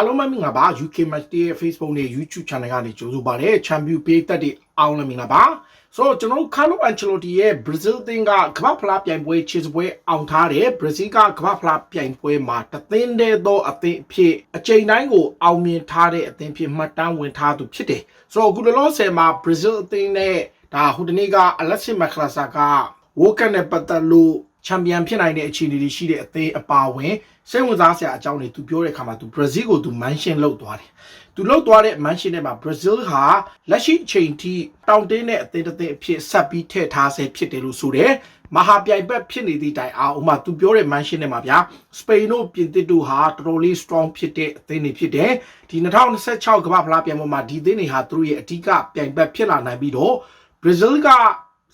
အားလုံးပဲမင်္ဂလာပါ UK Match Day ရဲ့ Facebook နဲ့ YouTube Channel ကနေကြိုဆိုပါရစေ Champion ပေးသက်တဲ့အားလုံးလည်းမင်္ဂလာပါဆိုတော့ကျွန်တော်တို့ Carlo Ancelotti ရဲ့ Brazil အသင်းကကမ္ဘာဖလားပြိုင်ပွဲခြေစပွဲအောင်ထားတယ် Brazil ကကမ္ဘာဖလားပြိုင်ပွဲမှာတသင်းတည်းသောအသင်းအဖြစ်အချိန်တိုင်းကိုအောင်မြင်ထားတဲ့အသင်းဖြစ်မှတ်တမ်းဝင်ထားသူဖြစ်တယ်ဆိုတော့အခုလောလောဆယ်မှာ Brazil အသင်းနဲ့ဒါဟိုတနေ့က Alexis Makrasa က World Cup နဲ့ပတ်သက်လို့ ချန်ပီယံဖြစ်နိုင်တဲ့အခြေအနေတွေရှိတဲ့အသင်းအပါအဝင်စိတ်ဝင်စားစရာအကြောင်းတွေသူပြောတဲ့အခါမှာသူဘရာဇီးကိုသူမန်ရှင်လုပ်သွားတယ်။သူလုပ်သွားတဲ့မန်ရှင်ထဲမှာဘရာဇီးဟာလက်ရှိအချိန်ထိတောင်တင်းတဲ့အသင်းတစ်သင်းအဖြစ်ဆက်ပြီးထည့်ထားဆဲဖြစ်တယ်လို့ဆိုတယ်။မဟာပြိုင်ဘက်ဖြစ်နေသည့်တိုင်အောင်ဥမာသူပြောတဲ့မန်ရှင်ထဲမှာဗျာစပိန်တို့ပြင်သစ်တို့ဟာတော်တော်လေး strong ဖြစ်တဲ့အသင်းတွေဖြစ်တယ်။ဒီ2026ကမ္ဘာဖလားပြိုင်ပွဲမှာဒီအသင်းတွေဟာသူတို့ရဲ့အဓိကပြိုင်ဘက်ဖြစ်လာနိုင်ပြီးတော့ဘရာဇီးက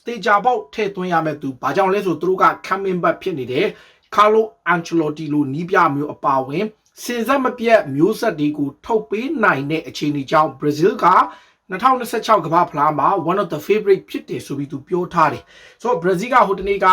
တေချာပေါက်ထည့်သွင်းရမယ်သူဘာကြောင့်လဲဆိုသူတို့က coming back ဖြစ်နေတယ်ကာလိုအန်ချလိုတီလိုနီးပြမျိုးအပါဝင်စင်စက်မပြတ်မျိုးဆက်တွေကိုထုတ်ပေးနိုင်တဲ့အခြေအနေကြောင့်ဘရာဇီးက2026ကမ္ဘာဖလားမှာ one of the favorite ဖြစ်တယ်ဆိုပြီးသူပြောထားတယ်ဆိုတော့ဘရာဇီးကဟိုတနေ့က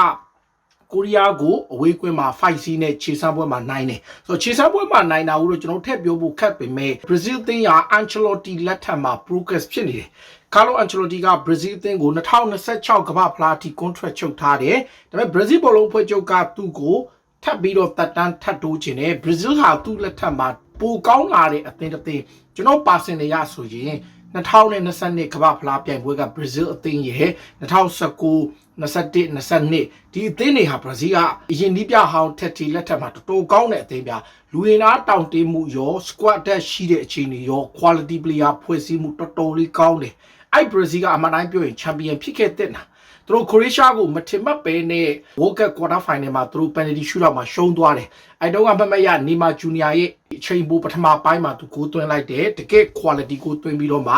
ကိုရီးယားကိုအဝေးကွင်းမှာ 5 C နဲ့ခြေစမ်းပွဲမှာနိုင်တယ်ဆိုတော့ခြေစမ်းပွဲမှာနိုင်တာကိုတော့ကျွန်တော်ထည့်ပြောဖို့ခက်ပေမဲ့ဘရာဇီးသင်းဟာ Ancelotti လက်ထက်မှာ progress ဖြစ်နေတယ် ကာလိုအန်ချလိုတီကဘရာဇီးအသင်းကို2026ကမ္ဘာဖလားထိ contract ချုပ်ထားတယ်ဒါပေမဲ့ဘရာဇီးဘောလုံးဖွဲ့ချုပ်ကသူ့ကိုထပ်ပြီးတော့တက်တန်းထပ်တိုးခြင်းနဲ့ဘရာဇီးဟာသူ့လက်ထက်မှာပိုကောင်းလာတဲ့အသင်းတစ်သင်းကျွန်တော်ပါစင်တွေရဆိုရင် 2022ကမ္ဘာဖလားပြိုင်ပွဲကဘရာဇီးအသင်းရဲ့2019 21 22ဒီအသင်းတွေဟာဘရာဇီးကအရင်နီးပြဟောင်းထက်တီလက်ထက်မှာတော်တော်ကောင်းတဲ့အသင်းပြလူဝင်သားတောင်တင်းမှုရော squad တက်ရှိတဲ့အခြေအနေရော quality player ဖွဲ့စည်းမှုတော်တော်လေးကောင်းတယ်အဲ့ဘရာဇီးကအမှန်တိုင်းပြောရင်ချန်ပီယံဖြစ်ခဲ့တဲ့နာ သူတို့ခရိုအေးရှားကိုမထင်မှတ်ပဲနဲ့ World Cup Quarter Final မှာသူတို့ penalty shootout မှာရှုံးသွားတယ်အဲ့တော့ကမမရနေမာဂျူနီယာရဲ့အချိန်ပိုပထမပိုင်းမှာသူကိုသွင်းလိုက်တယ်တကယ် quality ကိုသွင်းပြီးတော့မှ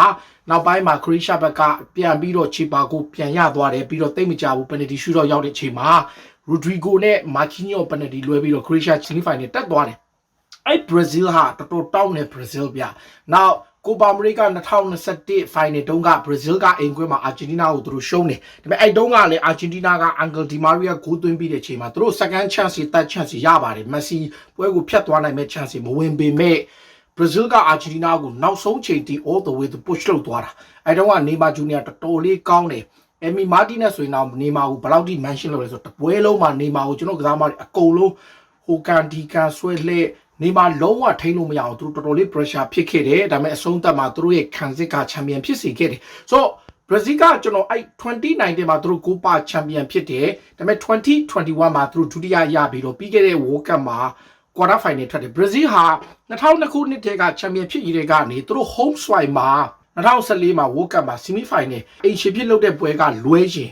နောက်ပိုင်းမှာခရိုအေးရှားဘက်ကပြန်ပြီးတော့ချီပါကိုပြန်ရသွားတယ်ပြီးတော့တိတ်မကြဘူး penalty shootout ရောက်တဲ့အချိန်မှာ Rodrigo နဲ့ Marquinhos penalty လွဲပြီးတော့ Croatia semi final တက်သွားတယ်အဲ့ဘရာဇီးဟာတော်တော်တောင်းနေဘရာဇီးဗျ။ Now ကို ပါအမေရိက2021 final တုန်းကဘရာဇီးကအိမ်ခွဲမှာအာဂျင်တီးနားကိုသူတို့ရှုံးတယ်ဒါပေမဲ့အဲ့တုန်းကလည်းအာဂျင်တီးနားကအန်ဂယ်ဒီမာရီယာဂိုးသွင်းပြီးတဲ့ချိန်မှာသူတို့ second chance တွေ third chance တွေရပါတယ်မက်ဆီပွဲကိုဖျက်သွားနိုင်မဲ့ chance တွေမဝင်ပေမဲ့ဘရာဇီးကအာဂျင်တီးနားကိုနောက်ဆုံးချိန်ထိ all the way to push လုပ်သွားတာအဲ့တုန်းကနေမာဂျူနီယာတော်တော်လေးကောင်းတယ်အမီမာတီနဲ့ဆိုရင်တော့နေမာကိုဘယ်လောက်ထိ mention လုပ်လဲဆိုတော့တပွဲလုံးမှာနေမာကိုကျွန်တော်ကစားမတွေအကုန်လုံးဟိုကန်ဒီကန်ဆွဲလှဲ့ နေမှာလုံးဝထိန်းလို့မရအောင်သူတို့တော်တော်လေး pressure ဖြစ်ခဲ့တယ်ဒါပေမဲ့အဆုံးသတ်မှာသူတို့ရဲ့ခံစစ်ကချန်ပီယံဖြစ်စေခဲ့တယ်ဆိုတော့ဘရာဇီးကကျွန်တော်အဲ့2019မှာသူတို့ကိုပါချန်ပီယံဖြစ်တယ်ဒါပေမဲ့2021မှာသူတို့ဒုတိယရပြီးတော့ပြီးခဲ့တဲ့ World Cup မှာ quarter final ထွက်တယ်ဘရာဇီးဟာ2002ခုနှစ်တည်းကချန်ပီယံဖြစ်ရတဲ့ကနေသူတို့ home swipe မှာ2014မှာ World Cup မှာ semi final အိမ်ရှင်ဖြစ်လုပ်တဲ့ပွဲကလွဲရင်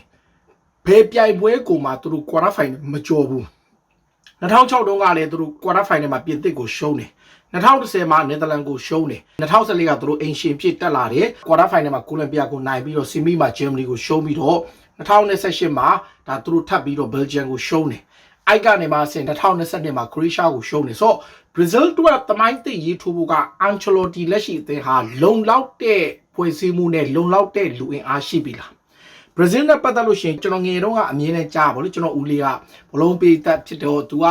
ဘယ်ပြိုင်ပွဲကိုမှသူတို့ quarter final မကြော်ဘူး 2006တုန်းကလည်းသူတို့ quarter final မှာပြင်သစ်ကိုရှုံးတယ်2010မှာနယ်သာလန်ကိုရှုံးတယ်2014ကသူတို့အင်ရှင်ဖြစ်တက်လာတယ် quarter final မှာကိုလံဘီယာကိုနိုင်ပြီးတော့ဆီမီမှာဂျာမနီကိုရှုံးပြီးတော့2018မှာဒါသူတို့ထပ်ပြီးတော့ဘယ်ဂျီယံကိုရှုံးတယ်အိုက်ကနေမှဆင်2022မှာခရိုအေးရှားကိုရှုံးတယ်ဆိုတော့ဘရာဇီးတို့ကတမိုင်းသိရေးထိုးဖို့ကအန်ချလိုတီလက်ရှိအသင်းဟာလုံလောက်တဲ့ဖွဲ့စည်းမှုနဲ့လုံလောက်တဲ့လူအင်အားရှိပြီလား ဘရာဇီးနဲ့ပတ်သက်လို့ရှိရင်ကျွန်တော်ငယ်တုန်းကအမြင်နဲ့ကြားပါလို့ကျွန်တော်ဦးလေးကဘလုံးပေးသက်ဖြစ်တော့သူက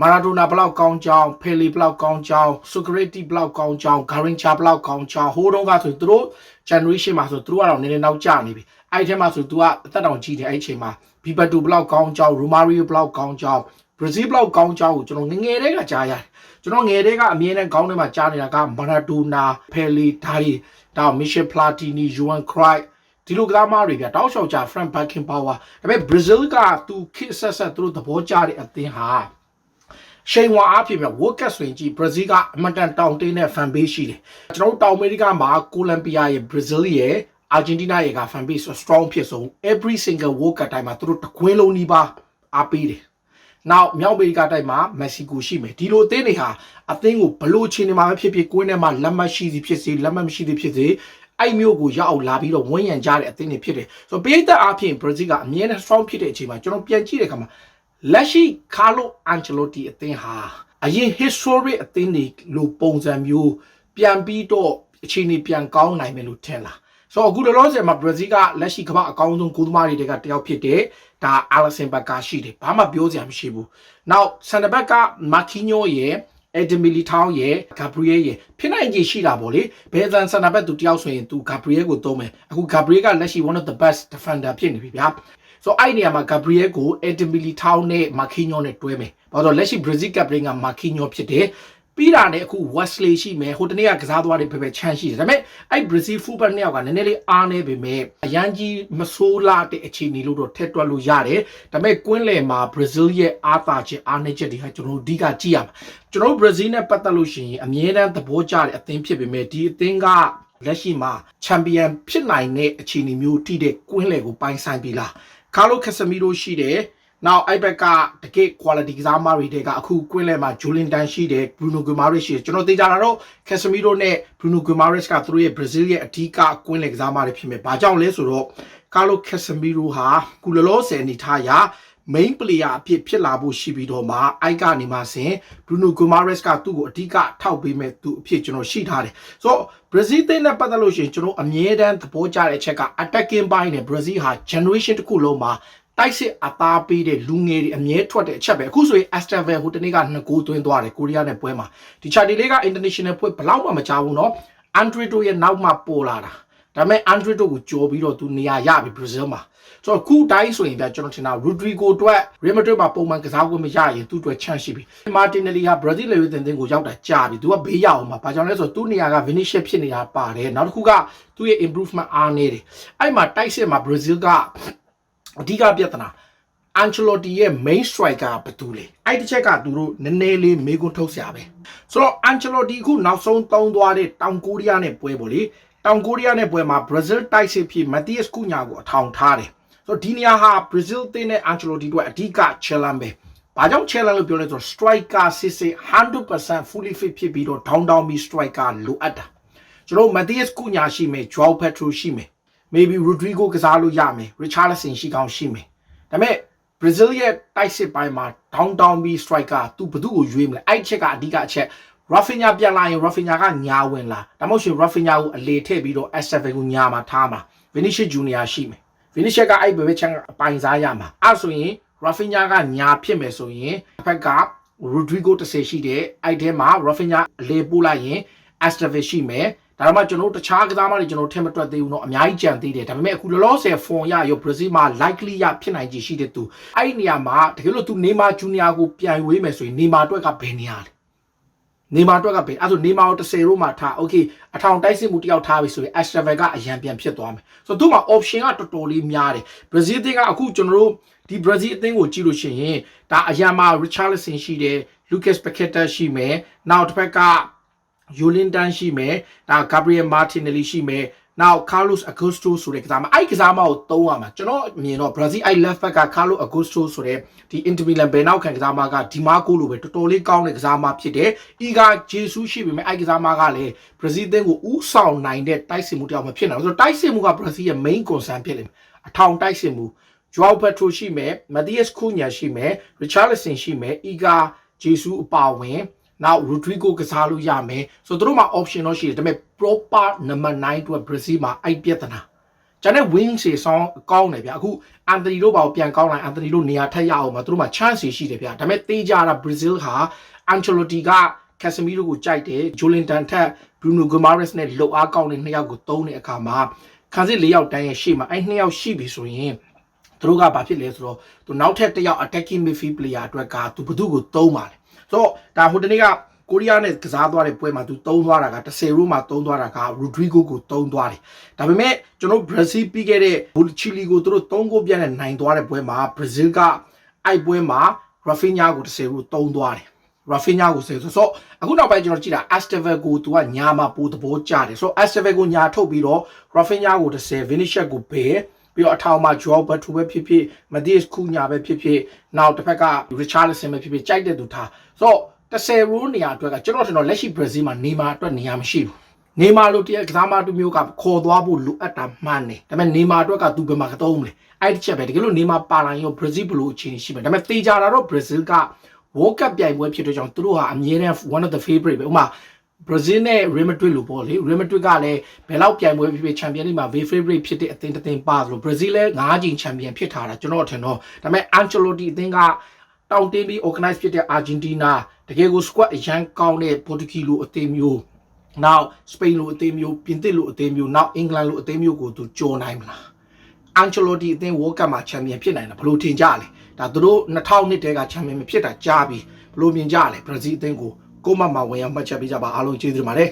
မာရာဒိုနာဘလောက်ကောင်းကြောင်းဖယ်လီဘလောက်ကောင်းကြောင်းဆိုကရက်တီဘလောက်ကောင်းကြောင်းဂါရင်ချာဘလောက်ကောင်းကြောင်းဟိုတုန်းကဆိုသူတို့ generation မှာဆိုသူတို့ကတော့နည်းနည်းနောက်ကျနေပြီအဲ့ဒီထဲမှာဆိုသူကအသက်တောင်ကြီးတယ်အဲ့ဒီအချိန်မှာဘီဘတ်တူဘလောက်ကောင်းကြောင်းရူမာရီယိုဘလောက်ကောင်းကြောင်းဘရာဇီးဘလောက်ကောင်းကြောင်းကိုကျွန်တော်ငငယ်တည်းကကြားရတယ်ကျွန်တော်ငယ်တည်းကအမြင်နဲ့ကောင်းထဲမှာကြားနေတာကမာရာဒိုနာဖယ်လီဒါရီဒါမီရှယ်ပလာတီနီယွမ်ခရိုက် ဒီလိုကစားမတွေပြတောက်လျှောက်ကြ Frank Beckenbauer ဒါပေမဲ့ Brazil ကသူခစ်ဆက်ဆက်သူတို့သဘောကျတဲ့အသင်းဟာရှိန်ဝါအဖြစ်မြဝတ်ကတ်ဆိုရင်ကြည့်ဘရာဇီးကအမတန်တောင်တင်းတဲ့ fan base ရှိတယ်ကျွန်တော်တို့တောင်အမေရိကမှာကိုလံဘီယာရဲ့ Brazil ရဲ့အာဂျင်တီးနားရဲ့က fan base strong ဖြစ်ဆုံး every single world cup တိုင်းမှာသူတို့တကွင်းလုံးနီးပါးအားပေးတယ်နောက်မြောက်အမေရိကတိုက်မှာမက္ကဆီကိုရှိမယ်ဒီလိုအသင်းတွေဟာအသင်းကိုဘလို့ချင်းနေမှာဖြစ်ဖြစ်ကွင်းထဲမှာလက်မှတ်ရှိစီဖြစ်စေလက်မှတ်မရှိသည်ဖြစ်စေ အဲ့မျိုးကိုရောက်အောင်လာပြီးတော့ဝန်းရံကြတဲ့အသင်းတွေဖြစ်တယ်ဆိုတော့ပိတ်သက်အားဖြင့်ဘရာဇီးကအမြဲတမ်း strong ဖြစ်တဲ့အချိန်မှာကျွန်တော်ပြန်ကြည့်တဲ့အခါမှာလက်ရှိကာလိုအန်ချလိုတီအသင်းဟာအရင် history အသင်းတွေလိုပုံစံမျိုးပြန်ပြီးတော့အခြေအနေပြန်ကောင်းနိုင်မယ်လို့ထင်လားဆိုတော့အခုလောလောဆယ်မှာဘရာဇီးကလက်ရှိကမ္ဘာအကောင်းဆုံးဂိုးသမားတွေကတယောက်ဖြစ်တဲ့ဒါအာလက်ဆင်ဘက်ကရှိတယ်ဘာမှပြောစရာမရှိဘူးနောက်ဆန်ဒဘက်ကမာကီညိုရဲ့ Eden Militao ရဲ့ Gabriel ရဲ့ဖြစ်နိုင်ခြေရှိတာပေါ့လေဘယ်ဇန်ဆန်နာဘက်သူတယောက်ဆိုရင်သူ Gabriel ကိုသုံးမယ်အခု Gabriel ကလက်ရှိ one of the best defender ဖြစ်နေပြီဗျာဆိုတော့အဲ့ဒီနေရာမှာ Gabriel ကို Eden Militao နဲ့ Marquinhos နဲ့တွဲမယ်ဘာလို့လဲလက်ရှိ Brazil captain က Marquinhos ဖြစ်တယ် ပြီးတာနဲ့အခု Wesley ရှိမယ်ဟိုတနေ့ကကစားသွားတဲ့ဖေဖေချမ်းရှိတယ်ဒါပေမဲ့အဲ့ Brazil fullback နှစ်ယောက်ကနည်းနည်းလေးအားနေပေမဲ့အရန်ကြီးမဆိုးလာတဲ့အခြေအနေလို့တော့ထည့်တွက်လို့ရတယ်ဒါပေမဲ့ကွင်းလယ်မှာ Brazil ရဲ့အားသာချက်အားနည်းချက်တွေကကျွန်တော်တို့အဓိကကြည့်ရမှာကျွန်တော်တို့ Brazil နဲ့ပတ်သက်လို့ရှိရင်အမြဲတမ်းသဘောကျတဲ့အသင်းဖြစ်ပေမဲ့ဒီအသင်းကလက်ရှိမှာချန်ပီယံဖြစ်နိုင်တဲ့အခြေအနေမျိုးထိတဲ့ကွင်းလယ်ကိုပိုင်ဆိုင်ပြီလားကာလိုကက်ဆမီရိုရှိတယ် နောက်အိုက်ဘက်ကတကယ့် quality ကစားမတွေတဲ့ကအခုကွင်းလဲမှာဂျိုလင်တန်ရှိတယ်ဘရူနိုဂွေမာရစ်ရှိတယ်ကျွန်တော်သိကြတာတော့ကက်ဆမီရိုနဲ့ဘရူနိုဂွေမာရစ်ကသူတို့ရဲ့ဘရာဇီးရဲ့အဓိကကွင်းလဲကစားမတွေဖြစ်မယ်။ဘာကြောင့်လဲဆိုတော့ကာလိုကက်ဆမီရိုဟာကူလလောဆယ်နေထားရာ main player အဖြစ်ဖြစ်လာဖို့ရှိပြီးတော့မှအိုက်ကနေမှဆင် Bruno Guimaraes ကသူ့ကိုအဓိကထောက်ပေးမဲ့သူအဖြစ်ကျွန်တော်ရှိထားတယ်ဆိုတော့ Brazil တင်းနဲ့ပတ်သက်လို့ရှိရင်ကျွန်တော်အမြဲတမ်းသဘောကျတဲ့အချက်က attacking ဘိုင်းနဲ့ Brazil ဟာ generation တစ်ခုလုံးမှာ တိုက်စစ်အသားပေးတဲ့လူငယ်တွေအမြဲထွက်တဲ့အချက်ပဲအခုဆိုရင် Aston Villa ဟိုတနေ့က2ဂိုးသွင်းသွားတယ်ကိုရီးယားနဲ့ပွဲမှာဒီ Charlie လေးက international ပွဲဘလောက်မှမချဘူးเนาะ Andre တို့ရဲ့နောက်မှပေါ်လာတာဒါပေမဲ့ Andre တို့ကိုကြော်ပြီးတော့သူနေရာရပြီ Brazil မှာဆိုတော့ခုတိုင်းဆိုရင်ပြကျွန်တော်ထင်တာ Rodrigo အတွက် Real Madrid မှာပုံမှန်ကစားခွင့်မရရင်သူ့အတွက် chance ရှိပြီ Martinelli ဟာ Brazil လေဝင်းတင်တင်ကိုရောက်တာကြာပြီသူကဘေးရအောင်မှာဘာကြောင့်လဲဆိုတော့သူ့နေရာက Vinicius ဖြစ်နေတာပါတယ်နောက်တစ်ခုကသူ့ရဲ့ improvement အားနေတယ်အဲ့မှာတိုက်စစ်မှာ Brazil က အဓိကပြဿနာ Ancelotti ရဲ့ main striker ဘယ်သူလဲအဲ့ဒီချက်ကသူတို့နည်းနည်းလေးမေးခွန်းထုတ်စရာပဲဆိုတော့ Ancelotti ခုနောက်ဆုံးတောင်းသွားတဲ့တောင်ကိုရီးယားနဲ့ပွဲပေါ့လေတောင်ကိုရီးယားနဲ့ပွဲမှာ Brazil တိုက်စစ်ဖြစ် Matias Cunha ကိုအထောင်ထားတယ်ဆိုတော့ဒီနေရာဟာ Brazil တင်းနဲ့ Ancelotti တို့အဓိက challenge ပဲဘာကြောင့် challenge လို့ပြောလဲဆိုတော့ striker စစ်စစ်100% fully fit ဖြစ်ပြီးတော့ down down ပြီး striker လိုအပ်တာကျွန်တော် Matias Cunha ရှိမယ် Joao Pedro ရှိမယ် maybe Rodrigo ကစားလို့ရမယ် Richarlison ရှိကောင်းရှိမယ်ဒါပေမဲ့ Brazil ရဲ့တိုက်စစ်ပိုင်းမှာ down down ပြီး striker သူဘသူ့ကိုရွေးမလဲအဲ့ချက်ကအဓိကအချက် Rafinha ပြန်လာရင် Rafinha ကညာဝင်လာဒါမှမဟုတ်ရှင် Rafinha ကိုအလေထည့်ပြီးတော့ S7 ကိုညာမှာထားမှာ Vinicius Junior ရှိမယ် Vinicius ကအဲ့ဘယ်ဘက်ချမ်းအပိုင်စားရမှာအဲ့ဆိုရင် Rafinha ကညာဖြစ်မယ်ဆိုရင်တစ်ဖက်က Rodrigo တစ်ဆယ်ရှိတယ်အဲ့ထဲမှာ Rafinha အလေပို့လိုက်ရင် S7 ရှိမယ် ဒါမှမဟုတ်ကျွန်တော်တို့တခြားကစားမတွေကျွန်တော်ထင်မတွက်သေးဘူးเนาะအများကြီးကြံသေးတယ်ဒါပေမဲ့အခုလောလောဆယ် form ရရော Brazil မှာ likely ရဖြစ်နိုင်ခြေရှိတဲ့သူအဲ့ဒီနေရာမှာတကယ်လို့သူ Neymar Junior ကိုပြန်ဝေးမယ်ဆိုရင် Neymar အတွက်ကဘယ်နေရာလဲ Neymar အတွက်ကဘယ်အဲ့ဆို Neymar ကို30ရိုးမှာထား okay အထောင်တိုက်စစ်မှုတယောက်ထားပြီဆိုရင် Ashtray ကအရန်ပြန်ဖြစ်သွားမယ်ဆိုတော့သူ့မှာ option ကတော်တော်လေးများတယ် Brazil တင်းကအခုကျွန်တော်တို့ဒီ Brazil အသင်းကိုကြည့်လို့ရှိရင်ဒါအရန်မှာ Richarlison ရှိတယ် Lucas Paqueta ရှိမယ်နောက်တစ်ဖက်က ယိုလင်တန်ရှိမယ်ဒါဂါဘရီယယ်မာတင်နယ်လီရှိမယ်နောက်ကာလိုစ်အဂုစတိုဆိုတဲ့ကစားမအဲ့ကစားမကိုသုံးရမှာကျွန်တော်အမြင်တော့ဘရာဇီးအဲ့ left back ကကာလိုအဂုစတိုဆိုတဲ့ဒီအင်တမီလန်ဘယ်နောက်ခံကစားမကဒီမာကိုလိုပဲတော်တော်လေးကောင်းတဲ့ကစားမဖြစ်တယ်။ဤကဂျေဆူးရှိပေမဲ့အဲ့ကစားမကလည်းဘရာဇီးအသင်းကိုဥဆောင်နိုင်တဲ့တိုက်စစ်မှုတယောက်မဖြစ်နိုင်ဘူးဆိုတော့တိုက်စစ်မှုကဘရာဇီးရဲ့ main concern ဖြစ်လိမ့်မယ်။အထောင်တိုက်စစ်မှု Joao Pedro ရှိမယ် Matias Cunha ရှိမယ် Richarlison ရှိမယ်ဤကဂျေဆူးအပါဝင် နောက် Rodrigo ကစားလို့ရမယ်ဆိုတော့တို့မှာ option တော့ရှိတယ်ဒါပေမဲ့ proper number 9အတွက် Brazil မှာအဲ့ပြဿနာကျန်တဲ့ wing စီဆောင်းကောင်းတယ်ဗျအခု Anthony တို့ဘာကိုပြန်ကောင်းလိုက် Anthony တို့နေရာထက်ရအောင်မှာတို့မှာ chance ရှိတယ်ဗျဒါပေမဲ့တေးကြတာ Brazil ဟာ Ancelotti က Casemiro ကိုကြိုက်တယ် Jolinton ထက် Bruno Guimaraes နဲ့လှုပ်အားကောင်းတဲ့နှစ်ယောက်ကိုသုံးတဲ့အခါမှာခံစစ်၄ယောက်တန်းရဲ့ရှေ့မှာအဲ့နှစ်ယောက်ရှိပြီဆိုရင်သူတို့ကဘာဖြစ်လဲဆိုတော့သူနောက်ထပ်တစ်ယောက် attacking midfield player အတွက်ကသူဘသူ့ကိုသုံးပါလေဆိုတော့ ဒါဟိုတနေ့ကကိုရီးယားနဲ့ကစားသွားတဲ့ပွဲမှာသူတုံးသွားတာက10ရိုးမှာတုံးသွားတာက Rodrigo ကိုတုံးသွားတယ်ဒါပေမဲ့ကျွန်တော် Brazil ပြီးခဲ့တဲ့ Chile ကိုသူတို့3ဂိုးပြတ်နဲ့နိုင်သွားတဲ့ပွဲမှာ Brazil ကအဲ့ပွဲမှာ Rafinha ကို10ရိုးတုံးသွားတယ် Rafinha ကို10ဆိုတော့အခုနောက်ပိုင်းကျွန်တော်ကြည့်တာ Estevez ကိုသူကညာမှာပိုသဘောကျတယ်ဆိုတော့ Estevez ကိုညာထုတ်ပြီးတော့ Rafinha ကို10 Vinicius ကိုဘယ်ပြီးတော့အထောင်မှာ Joao Pedro ပဲဖြစ်ဖြစ် Matias Cunha ပဲဖြစ်ဖြစ်နောက်တစ်ဖက်က Richarlison ပဲဖြစ်ဖြစ်ကြိုက်တဲ့သူထားဆိုတော့ 30ရိုးနေရာအတွက်ကကျွန်တော်ထင်တော့လက်ရှိ Brazil မှာနေမာအတွက်နေရာမရှိဘူးနေမာလို့တရားကစားမတူမျိုးကခေါ်သွားဖို့လိုအပ်တာမှန်တယ်ဒါပေမဲ့နေမာအတွက်ကသူဘယ်မှာကတော့မလဲအဲ့ဒီချက်ပဲတကယ်လို့နေမာပါလာရင်ရော Brazil ဘလို့အခြေအနေရှိမှာဒါပေမဲ့တေချာတာတော့ Brazil က World Cup ပြိုင်ပွဲဖြစ်တဲ့ကြောင့်သူတို့ဟာအမြဲတမ်း one of the favorite ပဲဥပမာ Brazil နဲ့ Real Madrid လို့ပေါ့လေ Real Madrid ကလည်းဘယ်လောက်ပြိုင်ပွဲဖြစ်ဖြစ် Champions League မှာ very favorite ဖြစ်တဲ့အသင်းတစ်သင်းပါသလို Brazil လည်း၅ကြိမ် Champion ဖြစ်ထားတာကျွန်တော်ထင်တော့ဒါပေမဲ့ Ancelotti အသင်းက တောင်းတင်းပြီး organize ဖြစ်တဲ့အာဂျင်တီးနားတကယ်ကို squad အရန်ကောင်းတဲ့ပေါ်တူဂီလိုအသင်းမျိုးနောက်စပိန်လိုအသင်းမျိုးပြင်သစ်လိုအသင်းမျိုးနောက်အင်္ဂလန်လိုအသင်းမျိုးကိုသူကြော်နိုင်မလားအန်ချယ်လိုတီအသင်း World Cup မှာချန်ပီယံဖြစ်နိုင်တာဘယ်လိုထင်ကြလဲဒါသူတို့2000နှစ်တည်းကချန်ပီယံမဖြစ်တာကြားပြီးဘယ်လိုမြင်ကြလဲဘရာဇီးအသင်းကိုကိုမတ်မှာဝင်ရောက်မှတ်ချက်ပေးကြပါအားလုံးကျေးဇူးတင်ပါတယ်